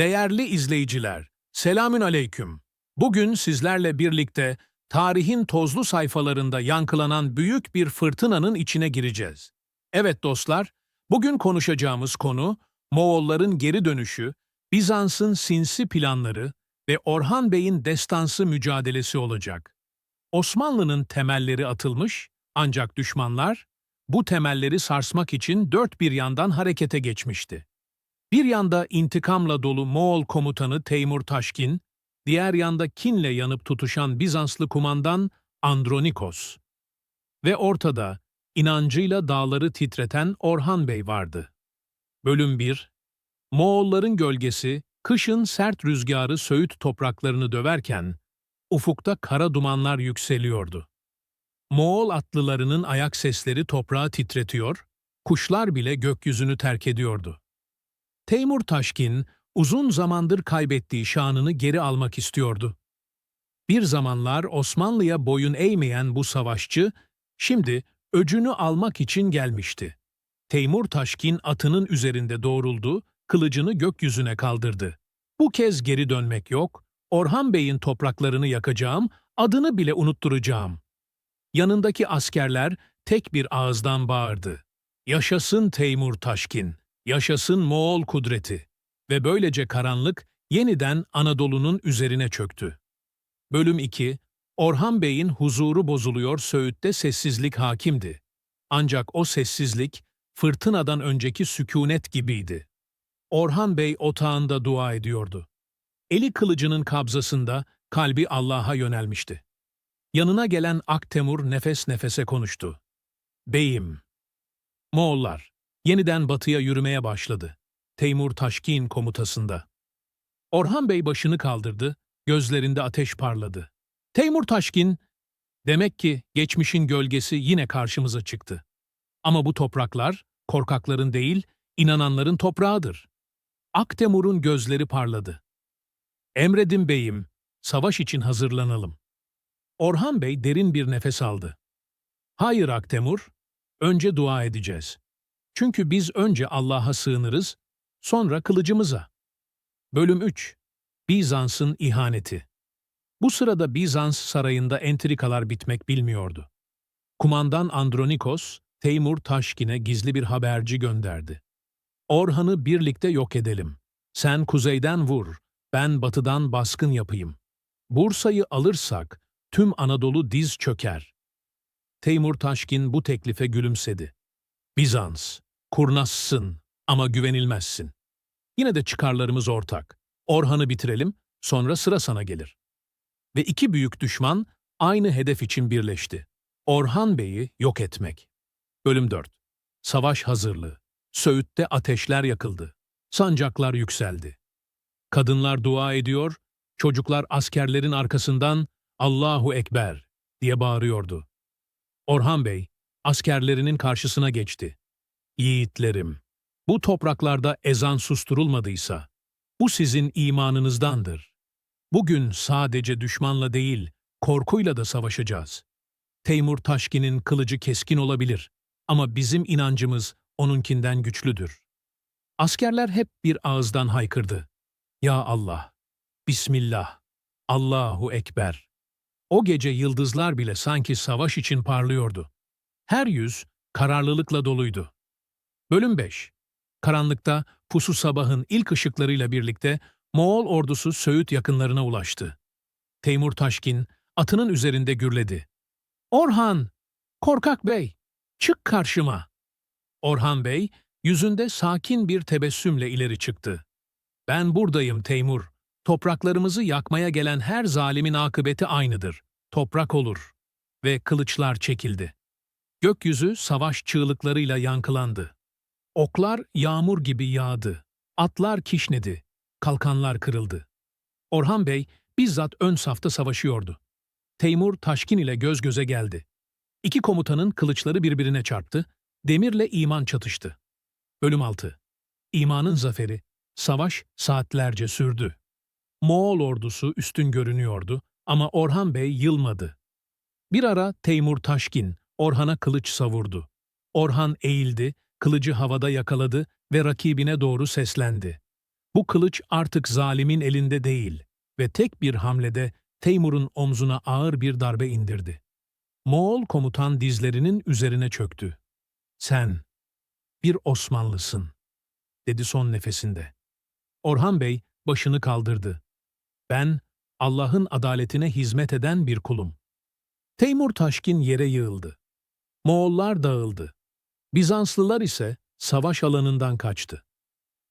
Değerli izleyiciler, selamün aleyküm. Bugün sizlerle birlikte tarihin tozlu sayfalarında yankılanan büyük bir fırtınanın içine gireceğiz. Evet dostlar, bugün konuşacağımız konu Moğolların geri dönüşü, Bizans'ın sinsi planları ve Orhan Bey'in destansı mücadelesi olacak. Osmanlı'nın temelleri atılmış ancak düşmanlar bu temelleri sarsmak için dört bir yandan harekete geçmişti. Bir yanda intikamla dolu Moğol komutanı Teymur Taşkin, diğer yanda kinle yanıp tutuşan Bizanslı kumandan Andronikos. Ve ortada inancıyla dağları titreten Orhan Bey vardı. Bölüm 1 Moğolların gölgesi, kışın sert rüzgarı Söğüt topraklarını döverken, ufukta kara dumanlar yükseliyordu. Moğol atlılarının ayak sesleri toprağı titretiyor, kuşlar bile gökyüzünü terk ediyordu. Teymur Taşkin, uzun zamandır kaybettiği şanını geri almak istiyordu. Bir zamanlar Osmanlı'ya boyun eğmeyen bu savaşçı, şimdi öcünü almak için gelmişti. Teymur Taşkin atının üzerinde doğruldu, kılıcını gökyüzüne kaldırdı. Bu kez geri dönmek yok, Orhan Bey'in topraklarını yakacağım, adını bile unutturacağım. Yanındaki askerler tek bir ağızdan bağırdı. Yaşasın Teymur Taşkin, yaşasın Moğol kudreti. Ve böylece karanlık yeniden Anadolu'nun üzerine çöktü. Bölüm 2 Orhan Bey'in huzuru bozuluyor Söğüt'te sessizlik hakimdi. Ancak o sessizlik fırtınadan önceki sükunet gibiydi. Orhan Bey otağında dua ediyordu. Eli kılıcının kabzasında, kalbi Allah'a yönelmişti. Yanına gelen Aktemur nefes nefese konuştu. Beyim. Moğollar, yeniden batıya yürümeye başladı. Teymur Taşkin komutasında. Orhan Bey başını kaldırdı, gözlerinde ateş parladı. Teymur Taşkin, demek ki geçmişin gölgesi yine karşımıza çıktı. Ama bu topraklar, korkakların değil, inananların toprağıdır. Aktemur'un gözleri parladı. Emredin beyim, savaş için hazırlanalım. Orhan Bey derin bir nefes aldı. Hayır Aktemur, önce dua edeceğiz. Çünkü biz önce Allah'a sığınırız, sonra kılıcımıza. Bölüm 3 Bizans'ın ihaneti Bu sırada Bizans sarayında entrikalar bitmek bilmiyordu. Kumandan Andronikos, Teymur Taşkin'e gizli bir haberci gönderdi. Orhan'ı birlikte yok edelim. Sen kuzeyden vur, ben batıdan baskın yapayım. Bursa'yı alırsak tüm Anadolu diz çöker. Teymur Taşkin bu teklife gülümsedi. Bizans, kurnazsın ama güvenilmezsin. Yine de çıkarlarımız ortak. Orhan'ı bitirelim, sonra sıra sana gelir. Ve iki büyük düşman aynı hedef için birleşti. Orhan Bey'i yok etmek. Bölüm 4 Savaş hazırlığı. Söğüt'te ateşler yakıldı. Sancaklar yükseldi. Kadınlar dua ediyor, çocuklar askerlerin arkasından Allahu Ekber diye bağırıyordu. Orhan Bey, askerlerinin karşısına geçti. Yiğitlerim, bu topraklarda ezan susturulmadıysa, bu sizin imanınızdandır. Bugün sadece düşmanla değil, korkuyla da savaşacağız. Teymur Taşkin'in kılıcı keskin olabilir ama bizim inancımız onunkinden güçlüdür. Askerler hep bir ağızdan haykırdı. Ya Allah, Bismillah, Allahu Ekber. O gece yıldızlar bile sanki savaş için parlıyordu. Her yüz kararlılıkla doluydu. Bölüm 5 Karanlıkta pusu sabahın ilk ışıklarıyla birlikte Moğol ordusu Söğüt yakınlarına ulaştı. Teymur Taşkin atının üzerinde gürledi. Orhan, korkak bey, çık karşıma. Orhan Bey yüzünde sakin bir tebessümle ileri çıktı. Ben buradayım Teymur. Topraklarımızı yakmaya gelen her zalimin akıbeti aynıdır. Toprak olur. Ve kılıçlar çekildi. Gökyüzü savaş çığlıklarıyla yankılandı. Oklar yağmur gibi yağdı. Atlar kişnedi. Kalkanlar kırıldı. Orhan Bey bizzat ön safta savaşıyordu. Teymur Taşkin ile göz göze geldi. İki komutanın kılıçları birbirine çarptı, demirle iman çatıştı. Bölüm 6 İmanın zaferi, savaş saatlerce sürdü. Moğol ordusu üstün görünüyordu ama Orhan Bey yılmadı. Bir ara Teymur Taşkin Orhan'a kılıç savurdu. Orhan eğildi, kılıcı havada yakaladı ve rakibine doğru seslendi. Bu kılıç artık zalimin elinde değil ve tek bir hamlede Teymur'un omzuna ağır bir darbe indirdi. Moğol komutan dizlerinin üzerine çöktü. Sen bir Osmanlısın, dedi son nefesinde. Orhan Bey başını kaldırdı. Ben Allah'ın adaletine hizmet eden bir kulum. Teymur Taşkin yere yığıldı. Moğollar dağıldı. Bizanslılar ise savaş alanından kaçtı.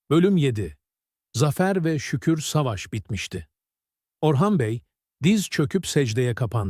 Bölüm 7 Zafer ve şükür savaş bitmişti. Orhan Bey diz çöküp secdeye kapandı.